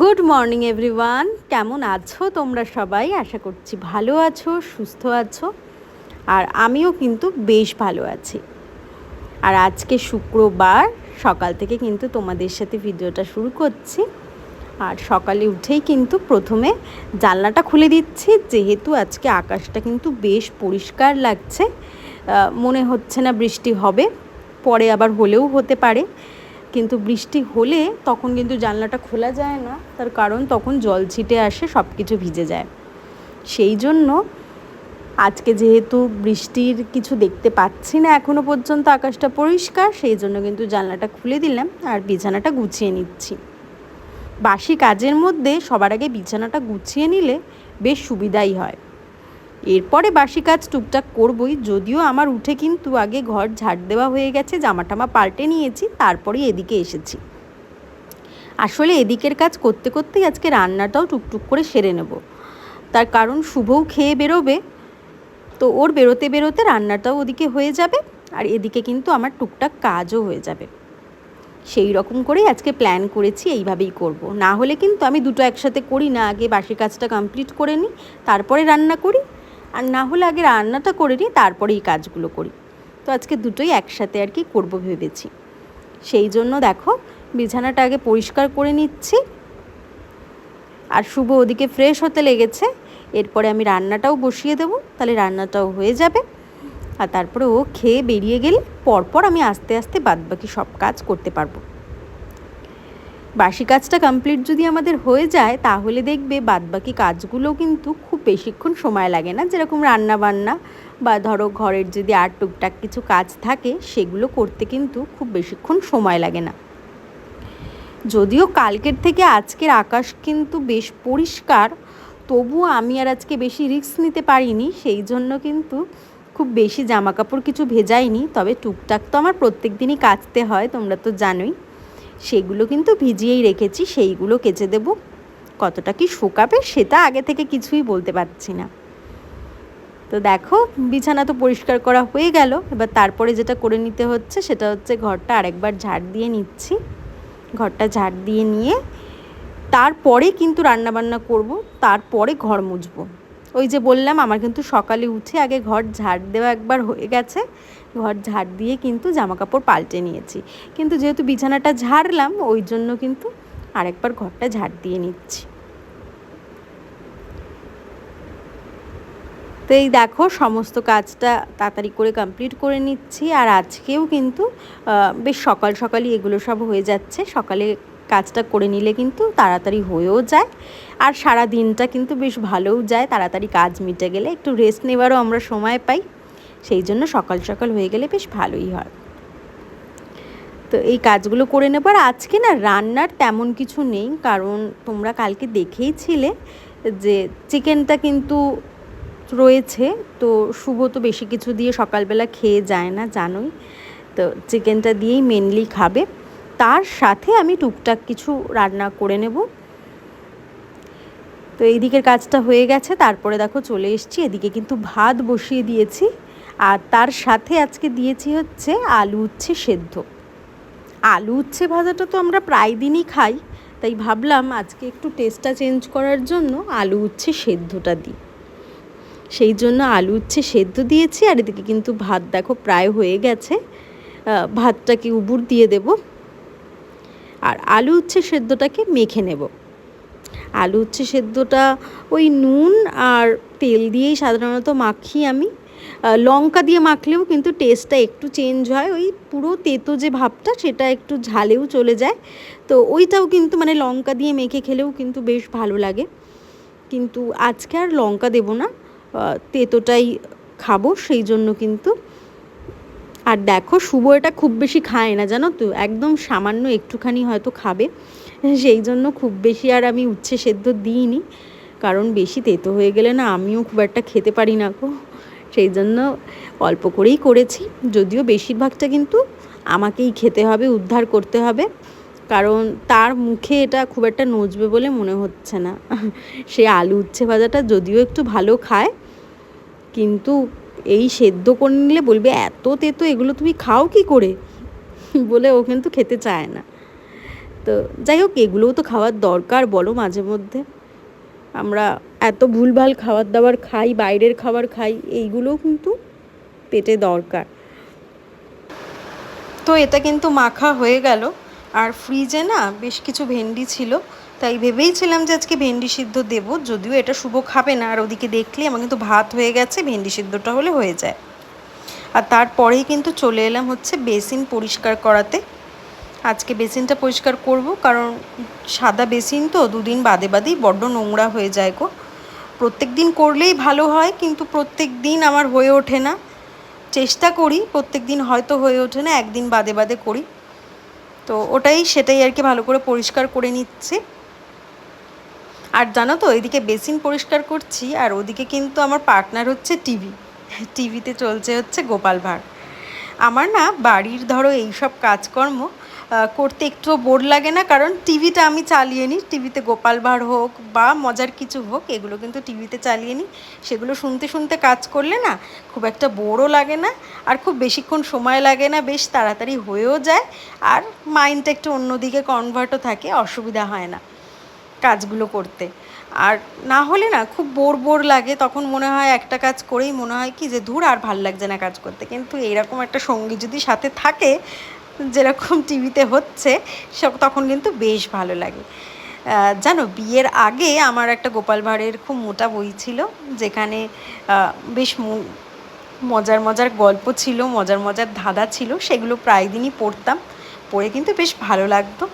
Good morning everyone কেমন আছো তোমরা সবাই? আশা করছি ভালো আছো, সুস্থ আছো, আর আমিও কিন্তু বেশ ভালো আছি। আর আজকে শুক্রবার, সকাল থেকে কিন্তু তোমাদের সাথে ভিডিওটা শুরু করছি। আর সকালে উঠেই কিন্তু প্রথমে জানলাটা খুলে দিচ্ছি, যেহেতু আজকে আকাশটা কিন্তু বেশ পরিষ্কার লাগছে। মনে হচ্ছে না বৃষ্টি হবে, পরে আবার হলেও হতে পারে। কিন্তু বৃষ্টি হলে তখন কিন্তু জানলাটা খোলা যায় না। তার কারণ তখন জল ছিটে আসে সব কিছু ভিজে যায়। সেই জন্য আজকে যেহেতু বৃষ্টির কিছু দেখতে পাচ্ছি না এখনও পর্যন্ত আকাশটা পরিষ্কার, সেই জন্য কিন্তু জানলাটা খুলে দিলাম আর বিছানাটা গুছিয়ে নিচ্ছি। বাসি কাজের মধ্যে সবার আগে বিছানাটা গুছিয়ে নিলে বেশ সুবিধাই হয়। এরপরে বাসি কাজ টুকটাক করবই, যদিও আমার উঠে কিন্তু আগে ঘর ঝাড় দেওয়া হয়ে গেছে জামা টামা পাল্টে নিয়েছি, তারপরে এদিকে এসেছি। আসলে এদিকের কাজ করতে করতেই আজকে রান্নাটাও টুকটুক করে সেরে নেব। তার কারণ শুভও খেয়ে বেরোবে, তো ওর বেরোতে বেরোতে রান্নাটাও ওদিকে হয়ে যাবে, আর এদিকে কিন্তু আমার টুকটাক কাজও হয়ে যাবে। সেই রকম করেই আজকে প্ল্যান করেছি, এইভাবেই করব। না হলে কিন্তু আমি দুটো একসাথে করি না, আগে বাসি কাজটা কমপ্লিট করে নিই, তারপরে রান্না করি আর না হলে আগে রান্নাটা করে নিই তারপরে এই কাজগুলো করি। তো আজকে দুটোই একসাথে আর কি করব ভেবেছি। সেই জন্য দেখো, বিছানাটা আগে পরিষ্কার করে নিচ্ছি। আর শুভ ওদিকে ফ্রেশ হতে লেগেছে। এরপরে আমি রান্নাটাও বসিয়ে দেবো, তাহলে রান্নাটাও হয়ে যাবে। আর তারপরে ও খেয়ে বেরিয়ে গেলে পরপর আমি আস্তে আস্তে বাদবাকি সব কাজ করতে পারব। বাসি কাজটা কমপ্লিট যদি আমাদের হয়ে যায়, তাহলে দেখবে বাদবাকি কাজগুলো কিন্তু খুব বেশিক্ষণ সময় লাগে না। যেরকম রান্না বান্না বা ধরো ঘরের যদি আর টুকটাক কিছু কাজ থাকে, সেগুলো করতে কিন্তু খুব বেশিক্ষণ সময় লাগে না। যদিও কালকের থেকে আজকের আকাশ কিন্তু বেশ পরিষ্কার, তবুও আমি আর আজকে বেশি রিস্ক নিতে পারিনি, সেই জন্য কিন্তু খুব বেশি জামা কাপড় কিছু ভেজাইনি। তবে টুকটাক তো আমার প্রত্যেক দিনই কাচতে হয়, তোমরা তো জানোই। সেগুলো কিন্তু ভিজিয়েই রেখেছি, সেইগুলো কেচে দেব। কতটা কি শুকাবে সেটা আগে থেকে কিছুই বলতে পারছি না। তো দেখো, বিছানা তো পরিষ্কার করা হয়ে গেল। এবার তারপরে যেটা করে নিতে হচ্ছে সেটা হচ্ছে ঘরটা আরেকবার ঝাড় দিয়ে নিচ্ছি। ঘরটা ঝাড় দিয়ে নিয়ে তারপরে কিন্তু রান্নাবান্না করব, তারপরে ঘর মুছবো। ওই যে বললাম, আমার কিন্তু সকালে উঠে আগে ঘর ঝাড় দেওয়া একবার হয়ে গেছে। ঘর ঝাড় দিয়ে কিন্তু জামা কাপড় পাল্টে নিয়েছি। কিন্তু যেহেতু বিছানাটা ঝাড়লাম, ওই জন্য কিন্তু আরেকবার ঘরটা ঝাড় দিয়ে নিচ্ছি। তো এই দেখো, সমস্ত কাজটা তাড়াতাড়ি করে কমপ্লিট করে নিচ্ছি। আর আজকেও কিন্তু বেশ সকাল সকালই এগুলো সব হয়ে যাচ্ছে। সকালে কাজটা করে নিলে কিন্তু তাড়াতাড়ি হয়েও যায়। আর সারা দিনটা কিন্তু বেশ ভালোও যায়, তাড়াতাড়ি কাজ মিটে গেলে একটু রেস্ট নেওয়ারও আমরা সময় পাই। সেই জন্য সকাল সকাল হয়ে গেলে বেশ ভালোই হয়। তো এই কাজগুলো করে নেব। আর আজকে না রান্নার তেমন কিছু নেই, কারণ তোমরা কালকে দেখেইছিলে যে চিকেনটা কিন্তু রয়েছে। তো শুভ তো বেশি কিছু দিয়ে সকালবেলা খেয়ে যায় না, জানোই। তো চিকেনটা দিয়েই মেনলি খাবে। তার সাথে আমি টুকটাক কিছু রান্না করে নেব। তো এই দিকের কাজটা হয়ে গেছে, তারপরে দেখো চলে এসেছি, এদিকে কিন্তু ভাত বসিয়ে দিয়েছি। আর তার সাথে আজকে দিয়েছি হচ্ছে আলু উচ্ছে সেদ্ধ। আলু উচ্ছে ভাজাটা তো আমরা প্রায় দিনই খাই, তাই ভাবলাম আজকে একটু টেস্টটা চেঞ্জ করার জন্য আলু উচ্ছে সেদ্ধটা দিই। সেই জন্য আলু উচ্ছে সেদ্ধ দিয়েছি, আর এদিকে কিন্তু ভাত দেখো প্রায় হয়ে গেছে ভাতটাকে উবুর দিয়ে দেব। আর আলু উচ্ছে সেদ্ধটাকে মেখে নেব। আলু উচ্ছে সেদ্ধটা ওই নুন আর তেল দিয়েই সাধারণত মাখি আমি। লঙ্কা দিয়ে মাখলেও কিন্তু টেস্টটা একটু চেঞ্জ হয়। ওই পুরো তেতো যে ভাবটা সেটা একটু ঝালেও চলে যায়। তো ওইটাও কিন্তু মানে লঙ্কা দিয়ে মেখে খেলেও কিন্তু বেশ ভালো লাগে। কিন্তু আজকে আর লঙ্কা দেবো না। তেতোটাই খাব সেই জন্য কিন্তু। আর দেখো শুভ এটা খুব বেশি খায় না জানো তো? একদম সামান্য একটুখানি হয়তো খাবে। সেই জন্য খুব বেশি আর আমি উচ্ছে সেদ্ধ দিইনি। কারণ বেশি তেতো হয়ে গেলে না আমিও খুব একটা খেতে পারি না গো। সেই জন্য অল্প করেই করেছি। যদিও বেশিরভাগটা কিন্তু আমাকেই খেতে হবে, উদ্ধার করতে হবে। কারণ তার মুখে এটা খুব একটা নজবে বলে মনে হচ্ছে না। সে আলু উচ্ছে ভাজাটা যদিও একটু ভালো খায়, কিন্তু এই সেদ্ধ করে নিলে বলবে, এত তেতো, এগুলো তুমি খাও কি করে? বলে ও কিন্তু খেতে চায় না। তো যাই হোক, এগুলোও তো খাওয়ার দরকার, বলো মাঝে মধ্যে। আমরা এত ভুলভাল খাবার দাবার খাই, বাইরের খাবার খাই, এইগুলোও কিন্তু পেটে দরকার। তো এটা কিন্তু মাখা হয়ে গেল। আর ফ্রিজে না বেশ কিছু ভেন্ডি ছিল। তাই ভেবেইছিলাম যে আজকে ভেন্ডি সিদ্ধ দেবো, যদিও এটা শুভ খাবে না। আর ওদিকে দেখলে আমার কিন্তু ভাত হয়ে গেছে, ভেন্ডি সিদ্ধটা হলে হয়ে যায়। আর তারপরেই কিন্তু চলে এলাম হচ্ছে বেসিন পরিষ্কার করাতে। আজকে বেসিনটা পরিষ্কার করব, কারণ সাদা বেসিন তো দুদিন বাদে বাদেই বড্ড নোংরা হয়ে যায় গো। প্রত্যেক দিন করলেই ভালো হয়, কিন্তু প্রত্যেক দিন আমার হয়ে ওঠে না। চেষ্টা করি, প্রত্যেক দিন হয়তো হয়ে ওঠে না, একদিন বাদে বাদে করি। তো ওটাই, সেটাই আর কি ভালো করে পরিষ্কার করে নিচ্ছি। আর জানো তো, এদিকে বেসিন পরিষ্কার করছি, আর ওদিকে কিন্তু আমার পার্টনার হচ্ছে টিভি। টিভিতে চলছে হচ্ছে গোপাল ভাঁড়। আমার না বাড়ির ধরো এইসব কাজকর্ম করতে একটু বোর লাগে না, কারণ টিভিটা আমি চালিয়ে নিই। টিভিতে গোপাল ভাঁড় হোক বা মজার কিছু হোক, এগুলো কিন্তু টিভিতে চালিয়ে নিই। সেগুলো শুনতে শুনতে কাজ করলে না খুব একটা বোরও লাগে না, আর খুব বেশিক্ষণ সময় লাগে না, বেশ তাড়াতাড়ি হয়েও যায়, আর মাইন্ডটা একটু অন্যদিকে কনভার্টও থাকে, অসুবিধা হয় না কাজগুলো করতে। আর না হলে না খুব বোর বোর লাগে, তখন মনে হয় একটা কাজ করেই মনে হয় কি যে দূর আর ভালো লাগছে না কাজ করতে। কিন্তু এইরকম একটা সঙ্গী যদি সাথে থাকে যেরকম টিভিতে হচ্ছে, সব তখন কিন্তু বেশ ভালো লাগে। জানো, বিয়ের আগে আমার একটা গোপাল ভাঁড়ের খুব মোটা বই ছিল, যেখানে বেশ মজার মজার গল্প ছিল, মজার মজার ধাঁধা ছিল, সেগুলো প্রায় দিনই পড়তাম। পড়ে কিন্তু বেশ ভালো লাগতো।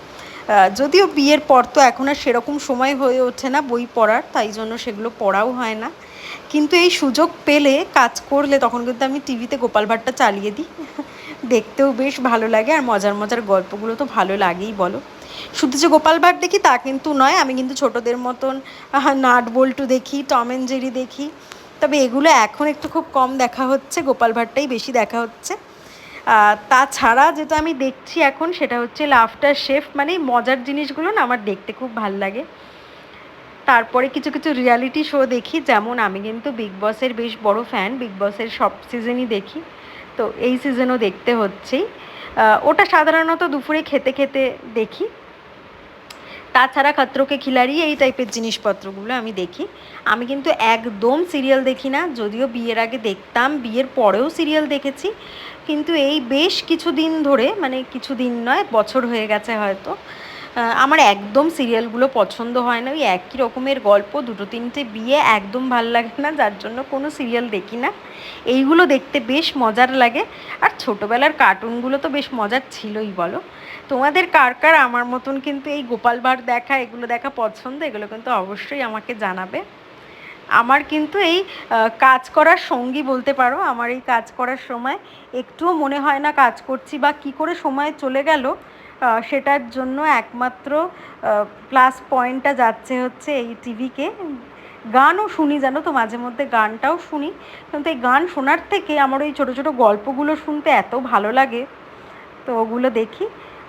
যদিও বিয়ের পর তো এখন আর সেরকম সময় হয়ে ওঠে না বই পড়ার, তাই জন্য সেগুলো পড়াও হয় না। কিন্তু এই সুযোগ পেলে, কাজ করলে তখন কিন্তু আমি টিভিতে গোপাল ভাটটা চালিয়ে দিই। দেখতেও বেশ ভালো লাগে আর মজার মজার গল্পগুলো তো ভালো লাগেই বলো। শুধু যে গোপাল ভাট দেখি তা কিন্তু নয়, আমি কিন্তু ছোটদের মতন নাট বল্টু দেখি, টম অ্যান্ড জেরি দেখি। তবে এগুলো এখন একটু খুব কম দেখা হচ্ছে, গোপাল ভাটটাই বেশি দেখা হচ্ছে। তাছাড়া যেটা আমি দেখছি এখন সেটা হচ্ছে লাফটার শেফ মানে মজার জিনিসগুলো না আমার দেখতে খুব ভালো লাগে। তারপরে কিছু কিছু রিয়ালিটি শো দেখি, যেমন আমি কিন্তু বিগ বসের বেশ বড় ফ্যান বিগ বসের সব সিজনই দেখি। তো এই সিজনও দেখতে হচ্ছেই। ওটা সাধারণত দুপুরে খেতে খেতে দেখি। তাছাড়া খাত্রকে খিলাড়ি, এই টাইপের জিনিসপত্রগুলো আমি দেখি। আমি কিন্তু একদম সিরিয়াল দেখি না, যদিও বিয়ের আগে দেখতাম, বিয়ের পরেও সিরিয়াল দেখেছি। কিন্তু এই বেশ কিছু দিন ধরে মানে কিছু দিন নয়, বছর হয়ে গেছে হয়তো। আমার একদম সিরিয়ালগুলো পছন্দ হয় না। ওই একই রকমের গল্প, দুটো তিনটে বিয়ে, একদম ভালো লাগে না, যার জন্য কোনো সিরিয়াল দেখি না। এইগুলো দেখতে বেশ মজার লাগে। আর ছোটোবেলার কার্টুনগুলো তো বেশ মজার ছিলই, বলো। তোমাদের কার কার আমার মতন কিন্তু এই গোপাল ভাঁড় দেখা, এগুলো দেখা পছন্দ? এগুলো কিন্তু অবশ্যই আমাকে জানাবে। আমার কিন্তু এই কাজ করার সঙ্গী বলতে পারো, আমার এই কাজ করার সময় একটুও মনে হয় না কাজ করছি বা কি করে সময় চলে গেল। সেটার জন্য একমাত্র প্লাস পয়েন্টটা যাচ্ছে হচ্ছে এই টিভিকে গানও শুনি জানো তো, মাঝে মধ্যে গানটাও শুনি। কিন্তু এই গান শোনার থেকে আমার ওই ছোটো ছোটো গল্পগুলো শুনতে এত ভালো লাগে, তো ওগুলো দেখি।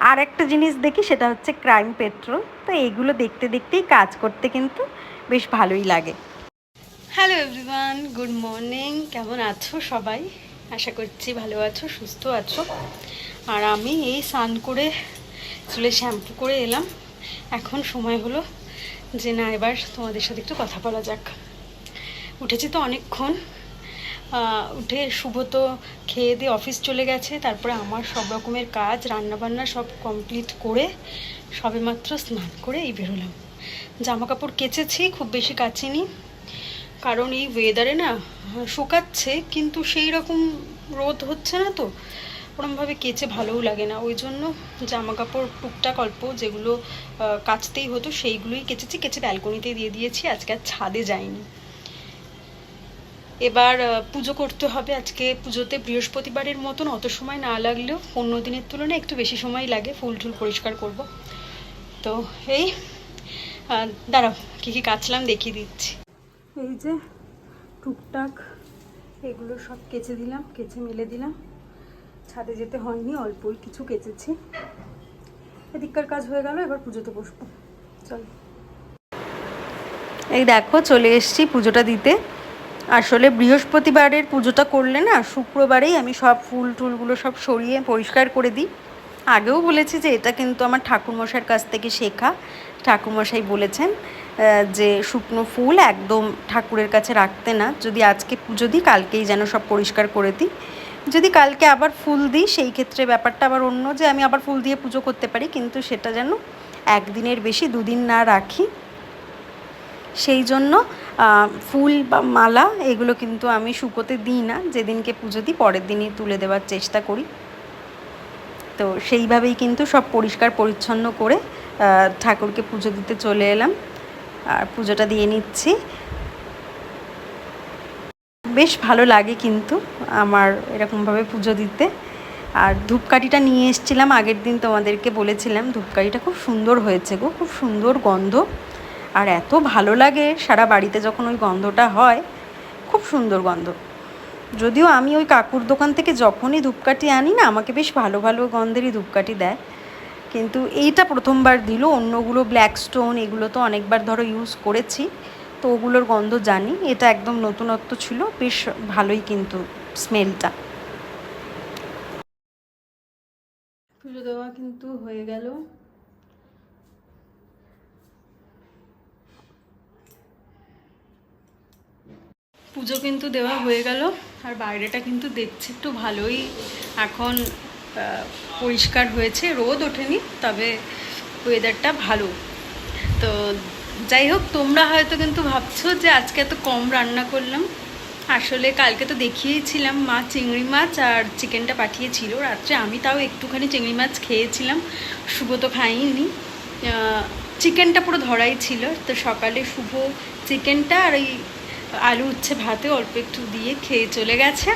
আর একটা জিনিস দেখি, সেটা হচ্ছে ক্রাইম পেট্রোল তো এইগুলো দেখতে দেখতেই কাজ করতে কিন্তু বেশ ভালোই লাগে। হ্যালো এভরিওয়ান গুড মর্নিং কেমন আছো সবাই? আশা করছি ভালো আছো, সুস্থ আছো। আর আমি এই স্নান করে চুলে শ্যাম্পু করে এলাম। এখন সময় হলো যে না, এবার তোমাদের সাথে একটু কথা বলা যাক। উঠেছি তো অনেকক্ষণ। উঠে শুভ তো খেয়ে দিয়ে অফিস চলে গেছে, তারপরে আমার সব রকমের কাজ, রান্নাবান্না সব কমপ্লিট করে সবে মাত্র স্নান করে এই বেরোলাম। জামা কাপড় কেচেছি, খুব বেশি কাচিনি, কারণ এই ওয়েদারে না শুকাচ্ছে, কিন্তু সেই রকম রোদ হচ্ছে না তো। ওরমভাবে কেচে ভালোও লাগে না। ওই জন্য জামা কাপড় টুকটাক অল্প যেগুলো কাচতেই হতো সেইগুলোই কেচেছি, কেচে ব্যালকনিতে দিয়ে দিয়েছি, আজকে আর ছাদে যাইনি। এবার পুজো করতে হবে। আজকে পুজোতে বৃহস্পতিবারের মতন অত সময় না লাগলেও অন্য দিনের তুলনায় একটু বেশি সময় লাগে, ফুল টুল পরিষ্কার করব। তো এই দাঁড়াও, কী কী কাচলাম দেখিয়ে দিচ্ছি। এই যে টুকটাক এগুলো সব কেচে দিলাম, কেচে মেলে দিলাম। ছাদে যেতে হয়নি অল্পই কিছু কেচেছি। এদিককার কাজ হয়ে গেল, এবার পুজোতে বসবো। চল। এই দেখো, চলে এসছি পুজোটা দিতে। আসলে বৃহস্পতিবারের পুজোটা করলে না, শুক্রবারেই আমি সব ফুল টুলগুলো সব সরিয়ে পরিষ্কার করে দিই। আগেও বলেছি যে এটা কিন্তু আমার ঠাকুরমশাইয়ের কাছ থেকে শেখা। ঠাকুরমশাই বলেছেন যে শুকনো ফুল একদম ঠাকুরের কাছে রাখতে না। যদি আজকে পুজো দিই, কালকেই যেন সব পরিষ্কার করে দিই। যদি কালকে আবার ফুল দিই, সেই ক্ষেত্রে ব্যাপারটা আবার অন্য যে আমি আবার ফুল দিয়ে পুজো করতে পারি, কিন্তু সেটা যেন একদিনের বেশি, দুদিন না রাখি। সেই জন্য ফুল বা মালা এগুলো কিন্তু আমি শুকোতে দিই না। যেদিনকে পুজো দিই, পরের দিনই তুলে দেওয়ার চেষ্টা করি। তো সেইভাবেই কিন্তু সব পরিষ্কার পরিচ্ছন্ন করে ঠাকুরকে পুজো দিতে চলে এলাম। আর পুজোটা দিয়ে নিচ্ছি। বেশ ভালো লাগে কিন্তু আমার এরকমভাবে পুজো দিতে। আর ধূপকাঠিটা নিয়ে এসেছিলাম, আগের দিন তোমাদেরকে বলেছিলাম, ধূপকাঠিটা খুব সুন্দর হয়েছে গো, খুব সুন্দর গন্ধ। আর এত ভালো লাগে সারা বাড়িতে যখন ওই গন্ধটা হয়, খুব সুন্দর গন্ধ। যদিও আমি ওই কাকুর দোকান থেকে যখনই ধূপকাঠি আনি না, আমাকে বেশ ভালো ভালো গন্ধেরই ধূপকাঠি দেয়। কিন্তু এইটা প্রথমবার দিল, অন্যগুলো ব্ল্যাক স্টোন এগুলো তো অনেকবার ধরো ইউজ করেছি। তো ওগুলোর গন্ধ জানি, এটা একদম নতুনত্ব ছিল, বেশ ভালোই কিন্তু স্মেলটা পুজো দেওয়া কিন্তু হয়ে গেল। পুজো কিন্তু দেওয়া হয়ে গেল, আর বাইরেটা কিন্তু দেখছি একটু ভালোই। এখন পরিষ্কার হয়েছে, রোদ ওঠেনি, তবে ওয়েদারটা ভালো। তো যাই হোক, তোমরা হয়তো কিন্তু ভাবছ যে আজকে এত কম রান্না করলাম। আসলে কালকে তো দেখিয়েছিলাম মা চিংড়ি মাছ আর চিকেনটা পাঠিয়েছিল। রাত্রে আমি তাও একটুখানি চিংড়ি মাছ খেয়েছিলাম। শুভ তো খাইনি। চিকেনটা পুরো ধরাই ছিল। তো সকালে শুভ চিকেনটা আর ওই আলু উচ্ছে ভাতে অল্প একটু দিয়ে খেয়ে চলে গেছে।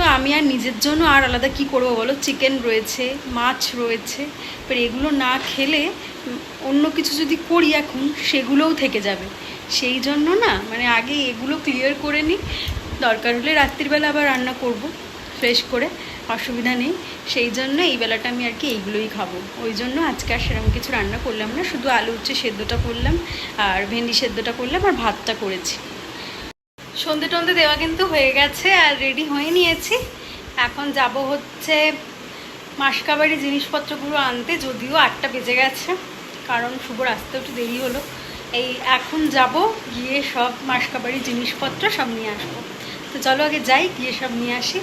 তো আমি আর নিজের জন্য আর আলাদা কি করব বলো? চিকেন রয়েছে, মাছ রয়েছে, এবার এগুলো না খেলে অন্য কিছু যদি করি এখন, সেগুলোও থেকে যাবে। সেই জন্য না মানে আগে এগুলো ক্লিয়ার করে নিই দরকার হলে রাত্রিবেলা আবার রান্না করব ফ্রেশ করে, অসুবিধা নেই। সেই জন্য এই বেলাটা আমি আর কি এইগুলোই খাব। ওই জন্য আজকে আর সেরকম কিছু রান্না করলাম না, শুধু আলু উচ্ছে সেদ্ধটা করলাম, আর ভেন্ডি সেদ্ধটা করলাম, আর ভাতটা করেছি। সন্ধে টন্ধে দেওয়া কিন্তু হয়ে গেছে আর রেডি হয়ে নিয়েছি। এখন যাব হচ্ছে মাসকাবাড়ি জিনিসপত্রগুলো আনতে, যদিও আটটা বেজে গেছে, কারণ শুভর আসতে একটু দেরি হলো। এই এখন যাব, গিয়ে সব মাসকাবাড়ি জিনিসপত্র সব নিয়ে আসব। তো চলো আগে যাই, গিয়ে সব নিয়ে আসি।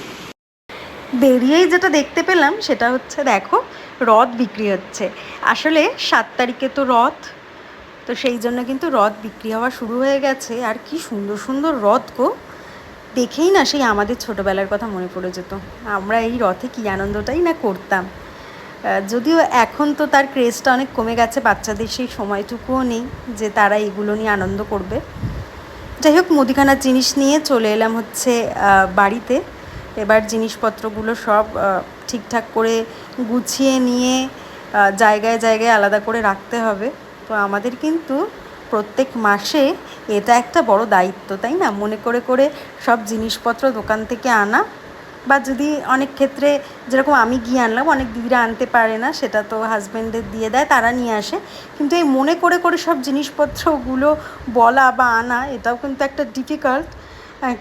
বেরিয়েই যেটা দেখতে পেলাম, সেটা হচ্ছে দেখো, রথ বিক্রি হচ্ছে। আসলে সাত তারিখে তো রথ তো সেই জন্য কিন্তু রথ বিক্রি হওয়া শুরু হয়ে গেছে। আর কি সুন্দর সুন্দর রথ গো। দেখেই না সেই আমাদের ছোটোবেলার কথা মনে পড়ে যেত। আমরা এই রথে কী আনন্দটাই না করতাম। যদিও এখন তো তার ক্রেজটা অনেক কমে গেছে, বাচ্চাদের সেই সময়টুকুও নেই যে তারা এগুলো নিয়ে আনন্দ করবে। যাই হোক মুদিখানার জিনিস নিয়ে চলে এলাম হচ্ছে বাড়িতে। এবার জিনিসপত্রগুলো সব ঠিকঠাক করে গুছিয়ে নিয়ে জায়গায় জায়গায় আলাদা করে রাখতে হবে। তো আমাদের কিন্তু প্রত্যেক মাসে এটা একটা বড় দায়িত্ব, তাই না? মনে করে করে সব জিনিসপত্র দোকান থেকে আনা বা যদি অনেক ক্ষেত্রে যেরকম আমি গিয়ে আনলাম, অনেক দিদিরা আনতে পারে না, সেটা তো হাজব্যান্ডদের দিয়ে দেয়, তারা নিয়ে আসে। কিন্তু এই মনে করে করে সব জিনিসপত্রগুলো বলা বা আনা, এটাও কিন্তু একটা ডিফিকাল্ট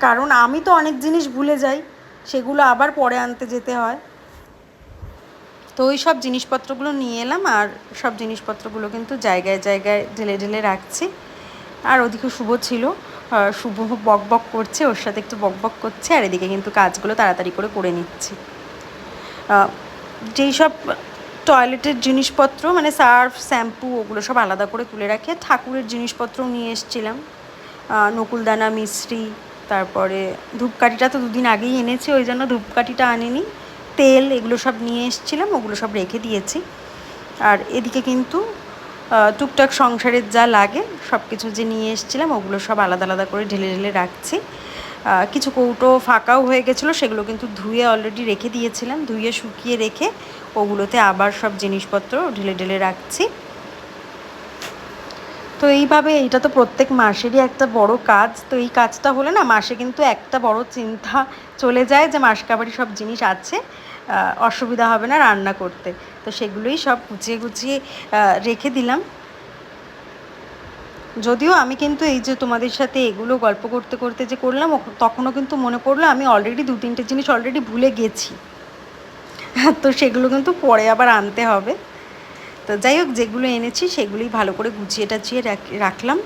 কারণ আমি তো অনেক জিনিস ভুলে যাই, সেগুলো আবার পরে আনতে যেতে হয়। তো ওই সব জিনিসপত্রগুলো নিয়ে এলাম আর সব জিনিসপত্রগুলো কিন্তু জায়গায় জায়গায় ঢেলে ঢেলে রাখছি। আর ওদিকে শুভ ছিল। শুভ বক বক করছে, ওর সাথে একটু বক বক করছে, আর এদিকে কিন্তু কাজগুলো তাড়াতাড়ি করে করে নিচ্ছি। যেই সব টয়লেটের জিনিসপত্র মানে সার্ফ, শ্যাম্পু, ওগুলো সব আলাদা করে তুলে রাখি। ঠাকুরের জিনিসপত্রও নিয়ে এসেছিলাম। নকুলদানা মিশ্রি তারপরে ধূপকাঠিটা তো দুদিন আগেই এনেছি, ওই জন্য ধূপকাঠিটা আনিনি। তেল এগুলো সব নিয়ে এসেছিলাম, ওগুলো সব রেখে দিয়েছি। আর এদিকে কিন্তু টুকটাক সংসারের যা লাগে সব কিছু যে নিয়ে এসেছিলাম, ওগুলো সব আলাদা আলাদা করে ঢেলে ঢেলে রাখছি। কিছু কৌটো ফাঁকাও হয়ে গেছিল, সেগুলো কিন্তু ধুয়ে অলরেডি রেখে দিয়েছিলাম। ধুয়ে শুকিয়ে রেখে ওগুলোতে আবার সব জিনিসপত্র ঢেলে ঢেলে রাখছি। তো এইভাবে এইটা তো প্রত্যেক মাসেরই একটা বড় কাজ। তো এই কাজটা হলে না মাসে কিন্তু একটা বড় চিন্তা চলে যায় যে মাসকাবারি সব জিনিস আছে অসুবিধা হবে না রান্না করতে। তো সেগুলোই সব গুছিয়ে গুছিয়ে রেখে দিলাম। যদিও আমি কিন্তু এই যে তোমাদের সাথে এগুলো গল্প করতে করতে যে করলাম তখনও কিন্তু মনে পড়ল আমি অলরেডি দু তিনটে জিনিস অলরেডি ভুলে গেছি। তো সেগুলো কিন্তু পরে আবার আনতে হবে। তো যাই হোক, যেগুলো এনেছি সেগুলোই ভালো করে গুছিয়ে টাচিয়ে রাখলাম।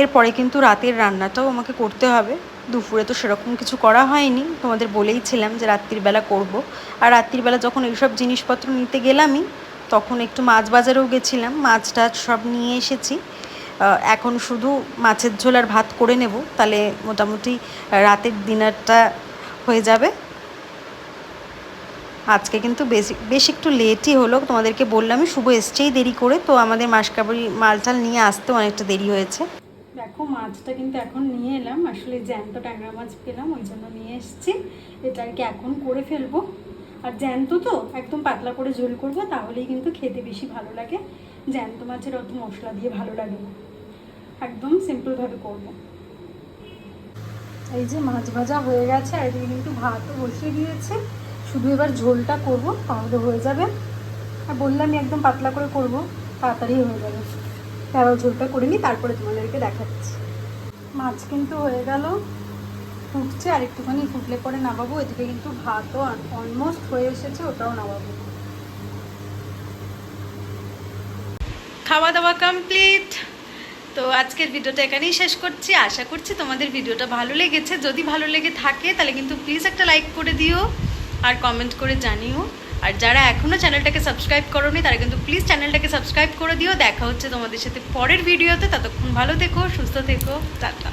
এরপরে কিন্তু রাতের রান্নাটাও আমাকে করতে হবে। দুপুরে তো সেরকম কিছু করা হয়নি। তোমাদের বলেইছিলাম যে রাত্রিবেলা করব। আর রাত্রিবেলা যখন এইসব জিনিসপত্র নিতে গেলামই, তখন একটু মাছ বাজারেও গেছিলাম। মাছ টাছ সব নিয়ে এসেছি। এখন শুধু মাছের ঝোল আর ভাত করে নেব। তাহলে মোটামুটি রাতের ডিনারটা হয়ে যাবে। আজকে কিন্তু বেশি, বেশ একটু লেটই হলো। তোমাদেরকে বললামই শুভ এসছেই দেরি করে, তো আমাদের মাসকাবারি মালটাল নিয়ে আসতে অনেকটা দেরি হয়েছে। দেখো, মাছটা কিন্তু এখন নিয়ে এলাম। আসলে জ্যান্ত ট্যাংরা মাছ পেলাম, ওই জন্য নিয়ে এসেছি। এটা আর কি এখন করে ফেলব। আর জ্যান্ত তো একদম পাতলা করে ঝোল করব, তাহলেই কিন্তু খেতে বেশি ভালো লাগে। জ্যান্ত মাছের অত মশলা দিয়ে ভালো লাগে না। একদম সিম্পলভাবে করব। এই যে মাছ ভাজা হয়ে গেছে, আর কিন্তু ভাতও বসিয়ে দিয়েছে। শুধু এবার ঝোলটা করব, তাহলে হয়ে যাবে। আর বললামই একদম পাতলা করে করব, তাড়াতাড়ি হয়ে যাবে। তারাও ঝোলটা করে নিই, তারপরে তোমাদেরকে দেখাচ্ছি। মাছ কিন্তু হয়ে গেল, ফুটছে, আর একটুখানি ফুটলে পরে নামাবো। এদিকে কিন্তু ভাতও অলমোস্ট হয়ে এসেছে, ওটাও নামাবো। খাওয়া দাওয়া কমপ্লিট তো আজকের ভিডিওটা এখানেই শেষ করছি। আশা করছি তোমাদের ভিডিওটা ভালো লেগেছে। যদি ভালো লেগে থাকে, তাহলে কিন্তু প্লিজ একটা লাইক করে দিও। আর কমেন্ট করে জানিও। আর যারা এখনও চ্যানেলটাকে সাবস্ক্রাইব করোনি, তারা কিন্তু প্লিজ চ্যানেলটাকে সাবস্ক্রাইব করে দিও। দেখা হচ্ছে তোমাদের সাথে পরের ভিডিওতে ততক্ষণ ভালো থেকো, সুস্থ থেকো। টাটা।